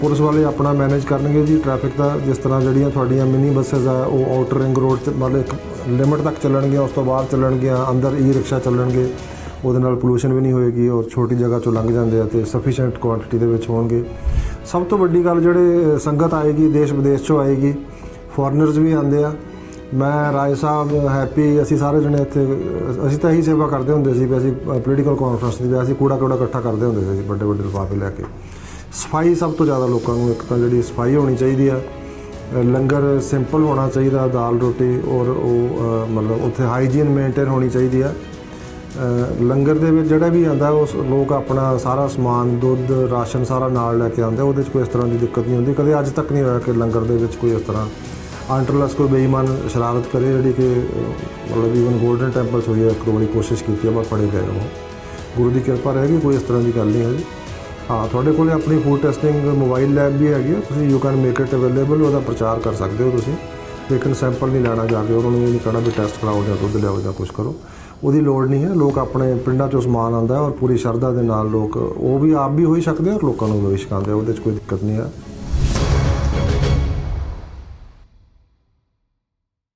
Police ਵਾਲੇ ਆਪਣਾ manage ਕਰਨਗੇ ਜੀ। ਟ੍ਰੈਫਿਕ ਦਾ ਜਿਸ ਤਰ੍ਹਾਂ ਜਿਹੜੀਆਂ ਤੁਹਾਡੀਆਂ ਮਿਨੀ ਬੱਸਸ ਆ, ਉਹ ਆਊਟਰ ਰਿੰਗ ਰੋਡ ਤੇ ਮਤਲਬ ਇੱਕ ਲਿਮਟ ਤੱਕ ਚੱਲਣਗੀਆਂ ਉਸ ਤੋਂ ਬਾਅਦ ਚੱਲਣਗੀਆਂ, ਅੰਦਰ ਈ ਰਿਕਸ਼ਾ ਚੱਲਣਗੇ। ਉਹਦੇ ਨਾਲ ਪੋਲੂਸ਼ਨ ਵੀ ਨਹੀਂ ਹੋਏਗੀ ਔਰ ਛੋਟੀ ਜਗ੍ਹਾ ਚੋਂ ਲੰਘ ਜਾਂਦੇ ਆ ਤੇ ਸਫੀਸ਼ੀਐਂਟ ਕੁਆਂਟੀਟੀ ਦੇ ਵਿੱਚ ਹੋਣਗੇ। ਸਭ ਤੋਂ ਵੱਡੀ ਗੱਲ ਜਿਹੜੇ ਸੰਗਤ ਆਏਗੀ, ਦੇਸ਼ ਵਿਦੇਸ਼ ਚੋਂ ਆਏਗੀ ਫੋਰਨਰਸ ਵੀ ਆਉਂਦੇ ਆ। ਮੈਂ ਰਾਏ ਸਾਹਿਬ ਹੈਪੀ ਅਸੀਂ ਸਾਰੇ ਜਣੇ ਇੱਥੇ ਅਸੀਂ ਤਾਂ ਇਹੀ ਸੇਵਾ ਕਰਦੇ ਹੁੰਦੇ ਸੀ ਵੀ ਅਸੀਂ ਪੋਲੀਟੀਕਲ ਕਾਨਫਰੰਸ ਦੀ ਵੀ ਅਸੀਂ ਕੂੜਾ ਕੂੜਾ ਇਕੱਠਾ ਕਰਦੇ ਹੁੰਦੇ ਸੀ ਵੱਡੇ ਵੱਡੇ ਲਿਫਾਫੇ ਲੈ ਕੇ। ਸਫ਼ਾਈ ਸਭ ਤੋਂ ਜ਼ਿਆਦਾ ਲੋਕਾਂ ਨੂੰ, ਇੱਕ ਤਾਂ ਜਿਹੜੀ ਸਫ਼ਾਈ ਹੋਣੀ ਚਾਹੀਦੀ ਆ ਲੰਗਰ ਸਿੰਪਲ ਹੋਣਾ ਚਾਹੀਦਾ, ਦਾਲ ਰੋਟੀ ਔਰ ਉਹ ਮਤਲਬ ਉੱਥੇ ਹਾਈਜੀਨ ਮੇਨਟੇਨ ਹੋਣੀ ਚਾਹੀਦੀ ਆ। ਲੰਗਰ ਦੇ ਵਿੱਚ ਜਿਹੜਾ ਵੀ ਆਂਦਾ ਉਸ ਲੋਕ ਆਪਣਾ ਸਾਰਾ ਸਮਾਨ, ਦੁੱਧ, ਰਾਸ਼ਨ ਸਾਰਾ ਨਾਲ ਲੈ ਕੇ ਆਉਂਦੇ ਉਹਦੇ 'ਚ ਕੋਈ ਇਸ ਤਰ੍ਹਾਂ ਦੀ ਦਿੱਕਤ ਨਹੀਂ ਹੁੰਦੀ, ਕਦੇ ਅੱਜ ਤੱਕ ਨਹੀਂ ਹੋਇਆ ਕਿ ਲੰਗਰ ਦੇ ਵਿੱਚ ਕੋਈ ਇਸ ਤਰ੍ਹਾਂ ਅੰਟਰਲਸ ਕੋਈ ਬੇਈਮਾਨ ਸ਼ਰਾਰਤ ਕਰੇ, ਜਿਹੜੀ ਕਿ ਮਤਲਬ ਈਵਨ 골ਡਨ ਟੈਂਪਲਸ ਹੋਈ ਹੈ ਇੱਕ ਦੋ ਵਾਰੀ ਕੋਸ਼ਿਸ਼ ਕੀਤੀ ਹੈ ਪਰ ਫੜੇ ਗਏ ਉਹ। ਗੁਰੂ ਦੀ ਕਿਰਪਾ ਰਹੇਗੀ, ਕੋਈ ਇਸ ਤਰ੍ਹਾਂ ਦੀ ਗੱਲ ਨਹੀਂ ਹੈ ਜੀ ਹਾਂ, ਤੁਹਾਡੇ ਕੋਲੇ ਆਪਣੀ ਫੂਡ ਟੈਸਟਿੰਗ ਮੋਬਾਈਲ ਲੈਬ ਵੀ ਹੈਗੀ ਹੈ ਤੁਸੀਂ you can make it available ਉਹਦਾ ਪ੍ਰਚਾਰ ਕਰ ਸਕਦੇ ਹੋ ਤੁਸੀਂ। ਲੇਕਿਨ ਸੈਂਪਲ ਨਹੀਂ ਲੈਣਾ ਜਾ ਕੇ, ਉਹਨਾਂ ਨੂੰ ਇਹ ਨਹੀਂ ਕਹਿਣਾ ਵੀ ਟੈਸਟ ਕਰਾਓ ਜਾਂ ਦੁੱਧ ਲਿਆਓ ਜਾਂ ਕੁਝ ਕਰੋ। ਉਹਦੀ ਲੋੜ ਨਹੀਂ ਹੈ, ਲੋਕ ਆਪਣੇ ਪਿੰਡਾਂ ਚੋਂ ਸਮਾਨ ਆਉਂਦਾ ਔਰ ਪੂਰੀ ਸ਼ਰਧਾ ਦੇ ਨਾਲ ਲੋਕ, ਉਹ ਵੀ ਆਪ ਵੀ ਹੋਈ ਸਕਦੇ ਔਰ ਲੋਕਾਂ ਨੂੰ ਵੀ ਛਕਾਉਂਦੇ ਆ ਉਹਦੇ 'ਚ ਕੋਈ ਦਿੱਕਤ ਨਹੀਂ ਹੈ।